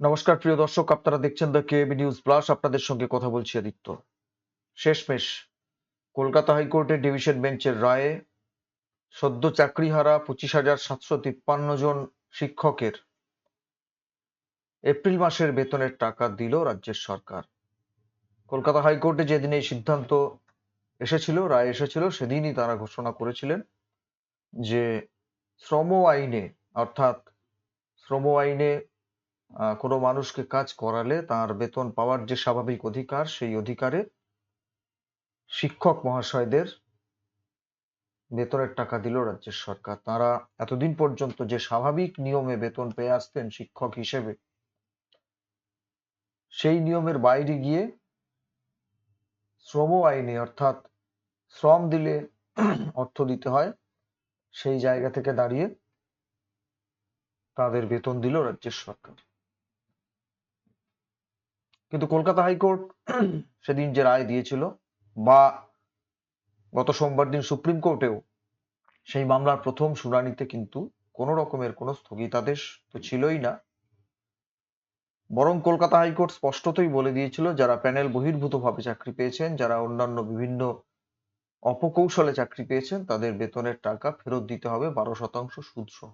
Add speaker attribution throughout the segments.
Speaker 1: নমস্কার, প্রিয় দর্শক, আপনারা দেখছেন দ্য কেবি নিউজ প্লাস আপনাদের সঙ্গে কথা বলছি আদিত্য। শেষমেশ কলকাতা হাইকোর্টের ডিভিশন বেঞ্চের রায়ে সদ্য চাকরিহারা পঁচিশ হাজার সাতশো তিপ্পান্ন জন শিক্ষকের এপ্রিল মাসের বেতনের টাকা দিল রাজ্যের সরকার। কলকাতা হাইকোর্টে যেদিন এই সিদ্ধান্ত এসেছিল, রায় এসেছিল, সেদিনই তারা ঘোষণা করেছিলেন যে শ্রম আইনে, অর্থাৎ শ্রম আইনে কোনো মানুষকে কাজ করালে তার বেতন পাওয়ার যে স্বাভাবিক অধিকার, সেই অধিকারে শিক্ষক মহাশয়দের বেতনের টাকা দিল রাজ্যের সরকার। তারা এতদিন পর্যন্ত যে স্বাভাবিক নিয়মে বেতন পেয়ে আসতেন শিক্ষক হিসেবে, সেই নিয়মের বাইরে গিয়ে শ্রম আইনে, অর্থাৎ শ্রম দিলে অর্থ দিতে হয়, সেই জায়গা থেকে দাঁড়িয়ে তাদের বেতন দিল রাজ্যের সরকার। কিন্তু কলকাতা হাইকোর্ট সেদিন যে রায় দিয়েছিল বা গত সোমবার দিন সুপ্রিম কোর্টেও সেই মামলার প্রথম শুনানিতে কিন্তু কোনো রকমের কোনো স্থগিতাদেশ তো ছিলই না। বরং কলকাতা হাইকোর্ট স্পষ্টতই বলে দিয়েছিল, যারা প্যানেল বহির্ভূতভাবে চাকরি পেয়েছেন, যারা অন্যান্য বিভিন্ন অপকৌশলে চাকরি পেয়েছেন, তাদের বেতনের টাকা ফেরত দিতে হবে, বারো শতাংশ সুদ সহ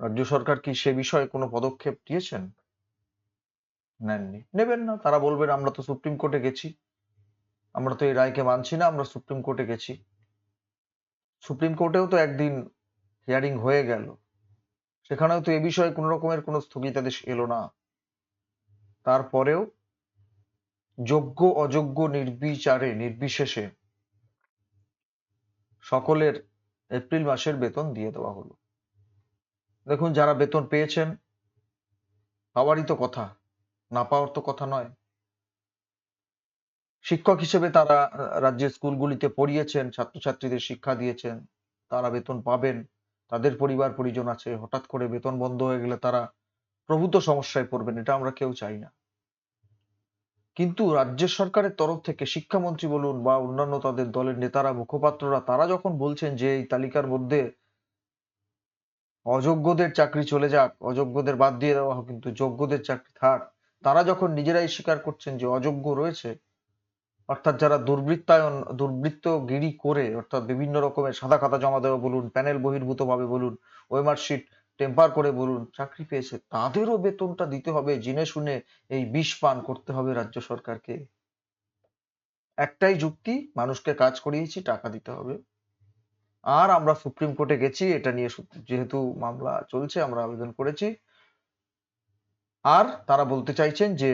Speaker 1: রাজ্য সরকার কি সে বিষয়ে কোনো পদক্ষেপ নিয়েছেন? নেননি। নেবেন না, তারা বলবেন, আমরা তো সুপ্রিম কোর্টে গেছি। আমরা তো এই রায়কে মানছি না, আমরা সুপ্রিম কোর্টে গেছি। সুপ্রিম কোর্টেও তো একদিন হিয়ারিং হয়ে গেল। সেখানেও তো এ বিষয়ে কোনো রকমের কোনো স্থগিতাদেশ এলো না। তারপরেও যোগ্য, অযোগ্য, নির্বিচারে, নির্বিশেষে সকলের এপ্রিল মাসের বেতন দিয়ে দেওয়া হলো। দেখুন, যারা বেতন পেয়েছেন সবারই তো কথা। না পাওয়ার তো কথা নয়। শিক্ষক হিসেবে তারা রাজ্যের স্কুলগুলিতে পড়িয়েছেন, ছাত্রছাত্রীদের শিক্ষা দিয়েছেন, তারা বেতন পাবেন, তাদের পরিবার পরিজন আছে, হঠাৎ করে বেতন বন্ধ হয়ে গেলে তারা প্রভূত সমস্যায় পড়বেন, এটা আমরা কেউ চাই না। কিন্তু রাজ্য সরকারের তরফ থেকে শিক্ষামন্ত্রী বলুন বা অন্যান্য তাদের দলের নেতারা, মুখপাত্ররা, তারা যখন বলছেন যে এই তালিকার মধ্যে অযোগ্যদের চাকরি চলে যাক, অযোগ্যদের বাদ দিয়ে দেওয়া হোক, কিন্তু যোগ্যদের চাকরি থাক তারা যখন নিজেরাই স্বীকার করছেন যে অযোগ্য রয়েছে, অর্থাৎ যারা দুর্বৃত্তায়ন, দুর্বৃত্তগিরি করে, অর্থাৎ বিভিন্ন রকমের সাদা খাতা জমা দেওয়া বলুন, প্যানেল বহির্ভূত ভাবে বলুন ওয়েমার শিট টেম্পার করে বলুন, চাকরি পেয়েছে, তাদেরও বেতনটা দিতে হবে, জেনে শুনে এই বিষ পান করতে হবে রাজ্য সরকারকে। একটাই যুক্তি, মানুষকে কাজ করিয়েছি, টাকা দিতে হবে। আর আমরা সুপ্রিম কোর্টে গেছি, এটা নিয়ে যেহেতু মামলা চলছে, আমরা আবেদন করেছি। আর তারা বলতে চাইছেন যে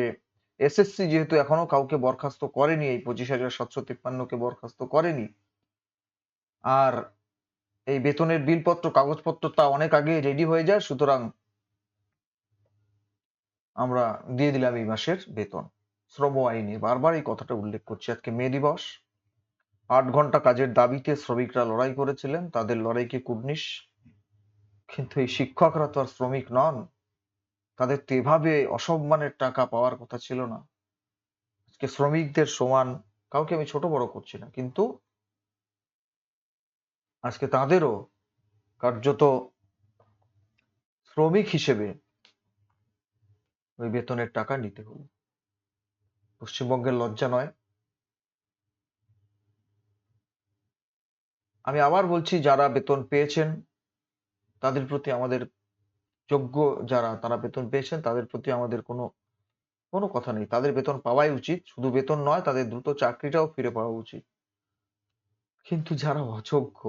Speaker 1: এসএসসি যেহেতু এখনও কাউকে বরখাস্ত করেনি, এই পঁচিশ হাজার সাতশো তিপ্পান্নকে বরখাস্ত করেনি, আর এই বেতনের বিলপত্র, কাগজপত্র তা অনেক আগে রেডি হয়ে যায়, সুতরাং আমরা দিয়ে দিলাম এই মাসের বেতন। শ্রম আইনে বারবার এই কথাটা উল্লেখ করছি। আজকে মে দিবস। আট ঘণ্টা কাজের দাবিতে শ্রমিকরা লড়াই করেছিলেন, তাদের লড়াইকে কুর্নিশ। কিন্তু এই শিক্ষকরা তো আর শ্রমিক নন। তাদের তো এভাবে অসম্মানের টাকা পাওয়ার কথা ছিল না। আজকে শ্রমিকদের সমান, কাউকে আমি ছোট বড় করছি না, কিন্তু আজকে তাদেরও কার্যত শ্রমিক হিসেবে ওই বেতনের টাকা নিতে হলো পশ্চিমবঙ্গের লজ্জা নয়। আমি আবার বলছি, যারা বেতন পেয়েছেন, তাদের প্রতি আমাদের যোগ্য যারা, তারা বেতন পেয়েছেন, তাদের প্রতি আমাদের কোনো কোনো কথা নেই। তাদের বেতন পাওয়াই উচিত। শুধু বেতন নয়, তাদের দ্রুত চাকরিটাও ফিরে পাওয়া উচিত। কিন্তু যারা অযোগ্য,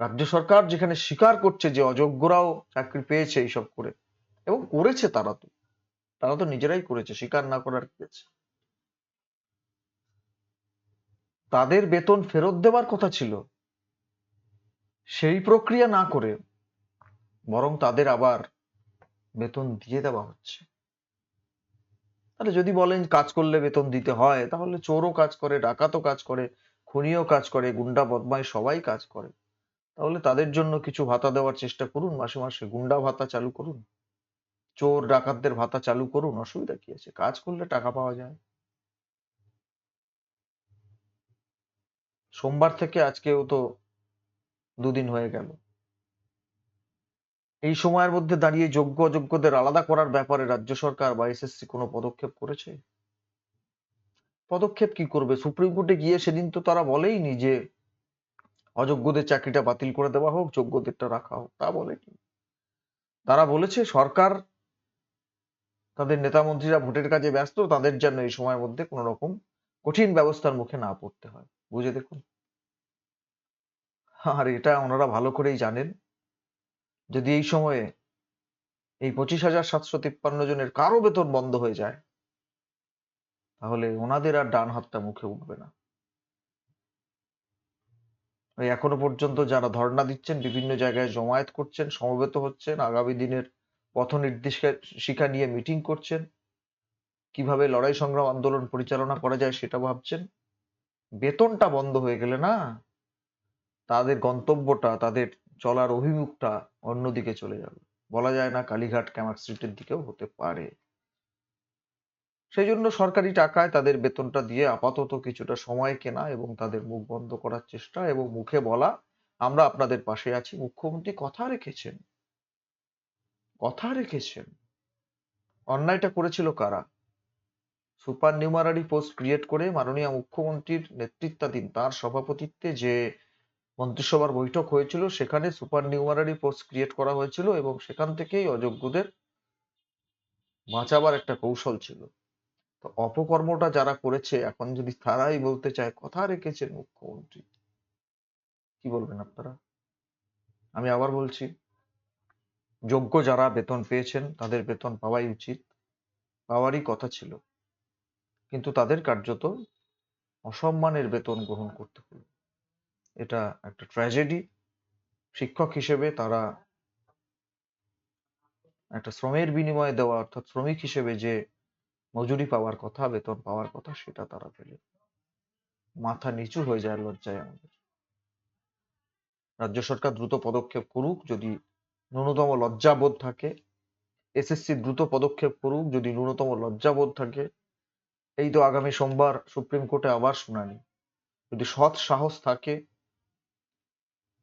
Speaker 1: রাজ্য সরকার যেখানে স্বীকার করছে যে অযোগ্যরাও চাকরি পেয়েছে এইসব করে, এবং করেছে তারা তো তারা তো নিজেরাই করেছে, স্বীকার না করার কি আছে? তাদের বেতন ফেরত দেওয়ার কথা ছিল। সেই প্রক্রিয়া না করে বরং তাদের আবার বেতন দিয়ে দেওয়া হচ্ছে। তাহলে যদি বলেন কাজ করলে বেতন দিতে হয়, তাহলে চোরও কাজ করে, ডাকাতও কাজ করে, খুনিও কাজ করে, গুন্ডা বদমাই সবাই কাজ করে। তাহলে তাদের জন্য কিছু ভাতা দেওয়ার চেষ্টা করুন, মাসে মাসে গুন্ডা ভাতা চালু করুন। চোর, ডাকাতদের ভাতা চালু করুন, অসুবিধা কি আছে? কাজ করলে টাকা পাওয়া যায়। সোমবার থেকে আজকেও তো দুদিন হয়ে গেল। এই সময়ের মধ্যে দাঁড়িয়ে যোগ্য অযোগ্যদের আলাদা করার ব্যাপারে রাজ্য সরকার বা এসএসসি কোনো পদক্ষেপ করেছে? পদক্ষেপ কি করবে? সুপ্রিম কোর্টে গিয়ে সেদিন তো তারা বলেইনি যে অযোগ্যদের চাকরিটা বাতিল করে দেওয়া হোক, যোগ্যদেরটা রাখা হোক, তা বলেনি। তারা বলেছে সরকার, তাদের নেতা মন্ত্রীরা ভোটের কাজে ব্যস্ত, তাদের জন্য এই সময়ের মধ্যে কোন রকম কঠিন ব্যবস্থার মুখে না পড়তে হয়। বুঝে দেখুন। আর এটা ওনারা ভালো করেই জানেন। যদি এই সময়ে এই পঁচিশ হাজার সাতশো তিপ্পান্ন জনের কারও বেতন বন্ধ হয়ে যায়, তাহলে ওনাদের আর ডান হাতটা মুখে উঠবে না। এখনও পর্যন্ত যারা ধর্ণা দিচ্ছেন, বিভিন্ন জায়গায় জমায়েত করছেন, সমবেত হচ্ছেন, আগামী দিনের পথ নির্দেশিকা নিয়ে মিটিং করছেন, কীভাবে লড়াই সংগ্রাম আন্দোলন পরিচালনা করা যায় সেটা ভাবছেন, বেতনটা বন্ধ হয়ে গেলে না, তাদের গন্তব্যটা, তাদের চলার অভিমুখটা অন্যদিকে চলে যাবে। বলা যায় না কালীঘাট ক্যামাক স্ট্রিটের দিকেও হতে পারে। সেই জন্য সরকারি টাকায় তাদের বেতনটা দিয়ে আপাতত কিছুটা সময় কেনা এবং তাদের মুখ বন্ধ করার চেষ্টা এবং মুখে বলা, আমরা আপনাদের পাশে আছি। মুখ্যমন্ত্রী কথা রেখেছেন। কথা রেখেছেন। অন্যায়টা করেছিল কারা? সুপার নিউমারারি পোস্ট ক্রিয়েট করে মাননীয় মুখ্যমন্ত্রীর নেতৃত্বাধীন তার সভাপতিত্বে যে মন্ত্রিসভার বৈঠক হয়েছিল। সেখানে সুপার নিউমারারি পোস্ট ক্রিয়েট করা হয়েছিল এবং সেখান থেকেই অযোগ্যদের বাঁচাবার একটা কৌশল ছিল। তো অপকর্মটা যারা করেছে, এখন যদি তারাই বলতে চায়, কথা রেখেছেন মুখ্যমন্ত্রী। কি বলবেন আপনারা? আমি আবার বলছি, যোগ্য যারা বেতন পেয়েছেন, তাদের বেতন পাওয়াই উচিত। পাওয়ারই কথা ছিল। কিন্তু তাদের কার্যত অসম্মানের বেতন গ্রহণ করতে হলো। এটা একটা ট্র্যাজেডি শিক্ষক হিসেবে তারা একটা শ্রমের বিনিময়ে দেওয়া, অর্থাৎ শ্রমিক হিসেবে যে মজুরি পাওয়ার কথা, বেতন পাওয়ার কথা, সেটা তারা পেলে। মাথা নিচু হয়ে যায় লজ্জায় আমাদের। রাজ্য সরকার দ্রুত পদক্ষেপ করুক, যদি ন্যূনতম লজ্জাবোধ থাকে। এসএসসি দ্রুত পদক্ষেপ করুক, যদি ন্যূনতম লজ্জাবোধ থাকে। এই তো আগামী সোমবার সুপ্রিম কোর্টে আবার শুনানি। যদি সৎ সাহস থাকে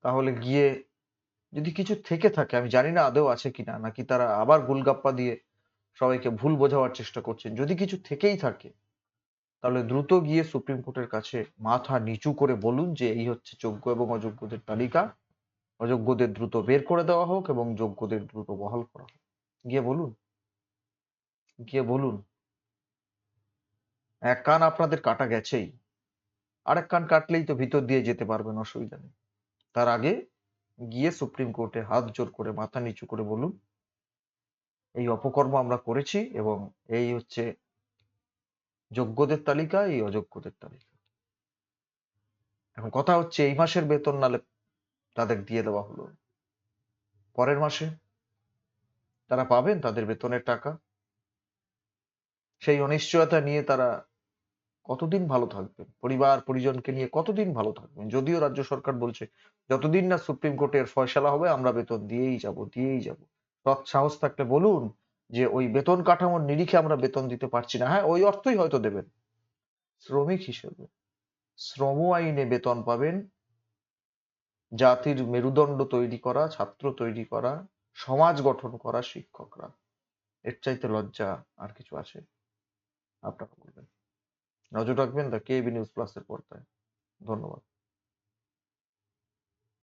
Speaker 1: তাহলে গিয়ে যদি কিছু থেকে থাকে, আমি জানি না আদৌ আছে কিনা, নাকি তারা আবার গুলগাপ্পা দিয়ে সবাইকে ভুল বোঝাবার চেষ্টা করছেন যদি কিছু থেকেই থাকে, তাহলে দ্রুত গিয়ে সুপ্রিম কোর্টের কাছে মাথা নিচু করে বলুন যে এই হচ্ছে যোগ্য এবং অযোগ্যদের তালিকা। অযোগ্যদের দ্রুত বের করে দেওয়া হোক এবং যোগ্যদের দ্রুত বহাল করা হোক। গিয়ে বলুন। গিয়ে বলুন। এক কান আপনাদের কাটা গেছেই। আরেক কান কাটলেই তো ভিতর দিয়ে যেতে পারবেন, অসুবিধা নেই। তার আগে গিয়ে সুপ্রিম কোর্টে হাত জোর করে, মাথা নিচু করে বলুন, এই অপকর্ম আমরা করেছি এবং এই হচ্ছে যোগ্যদের তালিকা, এই অযোগ্যদের তালিকা। এখন কথা হচ্ছে, এই মাসের বেতন নালে তাদের দিয়ে দেওয়া হলো। পরের মাসে তারা পাবেন তাদের বেতনের টাকা। সেই অনিশ্চয়তা নিয়ে তারা কতদিন ভালো থাকবেন? পরিবার, পরিজনকে নিয়ে কতদিন ভালো থাকবেন? যদিও রাজ্য সরকার বলছে, যতদিন না সুপ্রিম কোর্টের ফয়সালা হবে, আমরা বেতন দিয়েই যাব দিয়েই যাব। সৎ সাহস থাকলে বলুন যে, ওই বেতন কাঠামোর নিরিখে আমরা বেতন দিতে পারছি না। হ্যাঁ ওই অর্থই হয়তো দেবেন। শ্রমিক হিসেবে শ্রম আইনে বেতন পাবেন, জাতির মেরুদণ্ড তৈরি করা, ছাত্র তৈরি করা, সমাজ গঠন করা শিক্ষকরা। এর চাইতে লজ্জা আর কিছু আছে? আপনারা বলবেন। নজর রাখবেন দ্য কেবি নিউজ প্লাসের পর্দায় ধন্যবাদ